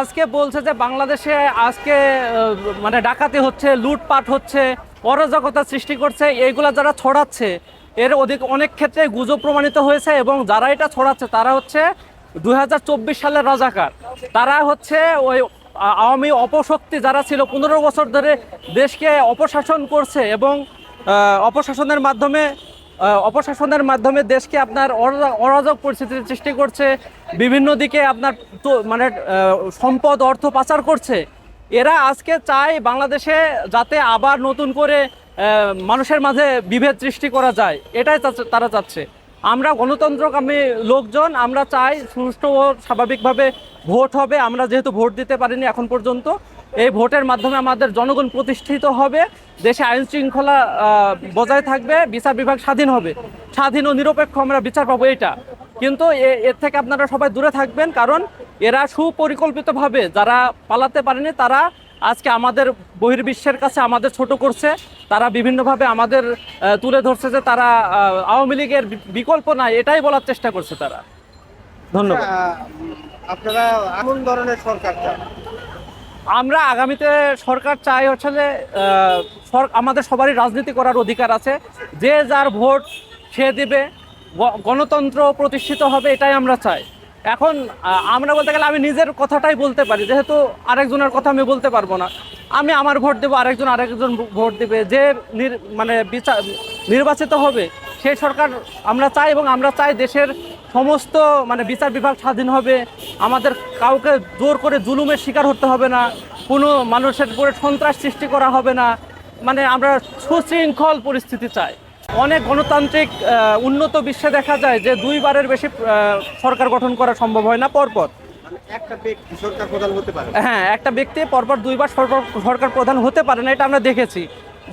আজকে বলছে যে বাংলাদেশে আজকে মানে ডাকাতি হচ্ছে, লুটপাট হচ্ছে, অরাজকতা সৃষ্টি করছে, এইগুলা যারা ছড়াচ্ছে, এর অধিক অনেক ক্ষেত্রে গুজব প্রমাণিত হয়েছে এবং যারা এটা ছড়াচ্ছে, তারা হচ্ছে দু হাজার চব্বিশ সালের রাজাকার। তারা হচ্ছে ওই আওয়ামী অপশক্তি যারা ছিল, পনেরো বছর ধরে দেশকে অপশাসন করছে এবং অপশাসনের মাধ্যমে অপশাসনের মাধ্যমে দেশকে আপনার অরা- অরাজক পরিস্থিতির সৃষ্টি করছে, বিভিন্ন দিকে আপনার মানে সম্পদ, অর্থ পাচার করছে। এরা আজকে চায় বাংলাদেশে যাতে আবার নতুন করে মানুষের মাঝে বিভেদ সৃষ্টি করা যায়। এটাই তারা চাচ্ছে। আমরা গণতন্ত্রকামী লোকজন, আমরা চাই সুষ্ঠু ও স্বাভাবিকভাবে ভোট হবে। আমরা যেহেতু ভোট দিতে পারিনি এখন পর্যন্ত এই ভোটের মাধ্যমে আমাদের জনগণ প্রতিষ্ঠিত হবে, দেশে আইন শৃঙ্খলা বজায় থাকবে, বিচার বিভাগ স্বাধীন হবে। স্বাধীন ও নিরপেক্ষ আমরা বিচার পাবো এটা। কিন্তু এর থেকে আপনারা সবাই দূরে থাকবেন, কারণ এরা সুপরিকল্পিতভাবে যারা পালাতে পারেনি, তারা আজকে আমাদের বহির্বিশ্বের কাছে আমাদের ছোট করছে। তারা বিভিন্নভাবে আমাদের তুলে ধরছে যে তারা আওয়ামী লীগের বিকল্প নাই, এটাই বলার চেষ্টা করছে তারা। ধন্যবাদ। আপনারা এমন ধরনের সরকার আমরা আগামীতে সরকার চাই হচ্ছে যে আমাদের সবারই রাজনীতি করার অধিকার আছে। যে যার ভোট সে দিবে গণতন্ত্র প্রতিষ্ঠিত হবে, এটাই আমরা চাই। এখন আমরা বলতে গেলে আমি নিজের কথাটাই বলতে পারি, যেহেতু আরেকজনের কথা আমি বলতে পারব না। আমি আমার ভোট দেবো, আরেকজন আরেকজন ভোট দেবে। যে মানে বিচার নির্বাচিত হবে সেই সরকার আমরা চাই এবং আমরা চাই দেশের সমস্ত মানে বিচার বিভাগ স্বাধীন হবে। আমাদের কাউকে জোর করে জুলুমের শিকার হতে হবে না। কোনো মানুষের উপরে সন্ত্রাস সৃষ্টি করা হবে না। মানে আমরা সুশৃঙ্খল পরিস্থিতি চাই। অনেক গণতান্ত্রিক উন্নত বিশ্বে দেখা যায় যে দুইবারের বেশি সরকার গঠন করা সম্ভব হয় না পরপর। মানে একটা ব্যক্তি সরকার প্রধান হতে পারে হ্যাঁ একটা ব্যক্তি পরপর দুইবার সরকার সরকার প্রধান হতে পারে না এটা আমরা দেখেছি।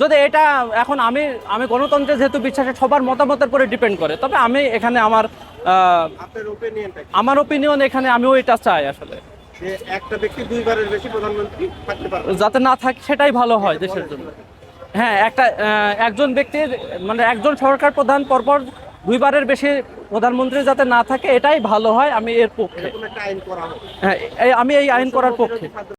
যদি এটা এখন আমি আমি গণতন্ত্রে যেহেতু বিশ্বাসে সবার মতামতের উপরে ডিপেন্ড করে। তবে আমি এখানে আমার আমার ওপিনিয়ন এখানে আমিও এটা চাই আসলে। একটা ব্যক্তি দুইবারের বেশি প্রধানমন্ত্রী থাকতে পারবে। যাতে না থাকে সেটাই ভালো হয় দেশের জন্য। হ্যাঁ একটা একজন ব্যক্তির মানে একজন সরকার প্রধান পরপর দুইবারের বেশি প্রধানমন্ত্রী যাতে না থাকে এটাই ভালো হয় আমি এর পক্ষে। হ্যাঁ আমি এই আইন করার পক্ষে।